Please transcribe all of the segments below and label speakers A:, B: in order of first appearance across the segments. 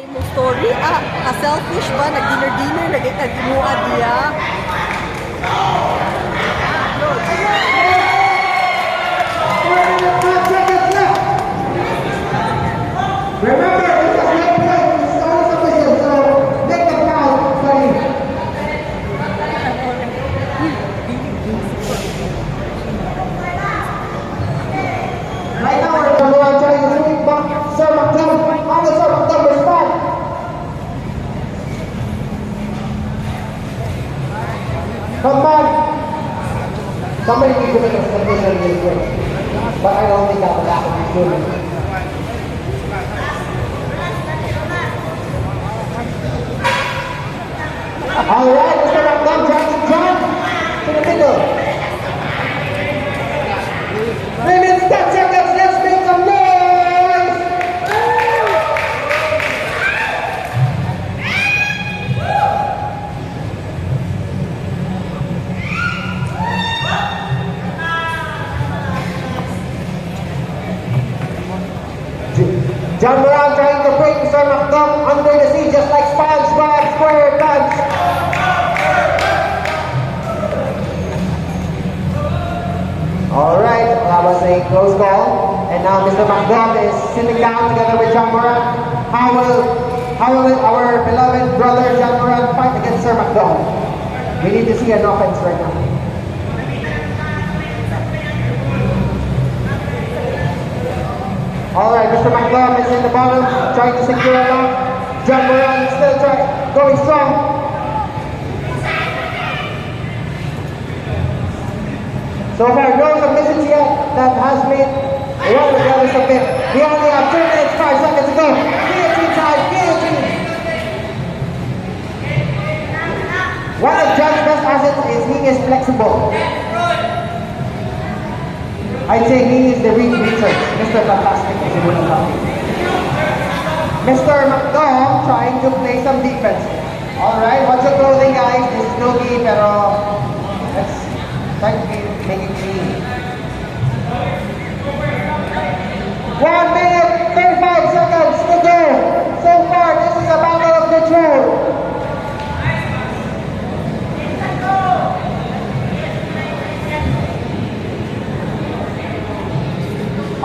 A: Imong story, ah, a selfish ba? Nag-dinner-dinner, nag-inuha diya.
B: Somebody to make a submission really quick. But I don't think that will happen soon. All right, jump to the middle. Three minutes, 10 seconds. John Moran trying to bring Sir McDonald under the sea just like SpongeBob SquarePants. All right, that was a close call. And now Mr. McDonald is sitting down together with John Moran. How will, how will our beloved brother John Moran fight against Sir McDonald? We need to see an offense right now. All right, Mr. McDonald is in the bottom, trying to secure a lock. John Moran still trying, going strong. So far, no submissions yet that has made one of the other submit. We only have 2 minutes, 5 seconds to go. Guillotine time, guillotine. One of John's best assets is he is flexible. I'd say he is the Reed Richards, Mr. Fantastic, Mr. McDonald trying to play some defense. Alright, watch your clothing guys. This is no gi, pero let's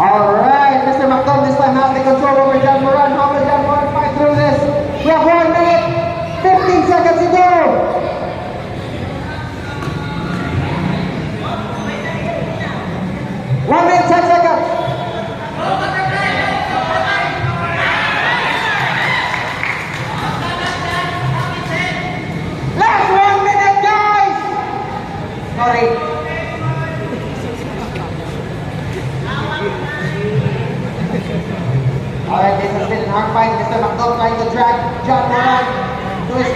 B: Alright, Mr. McDonald this time has the control over John Moran. How will Alright, this has been an hard fight. Mr. McDonald trying to drag John Moran to his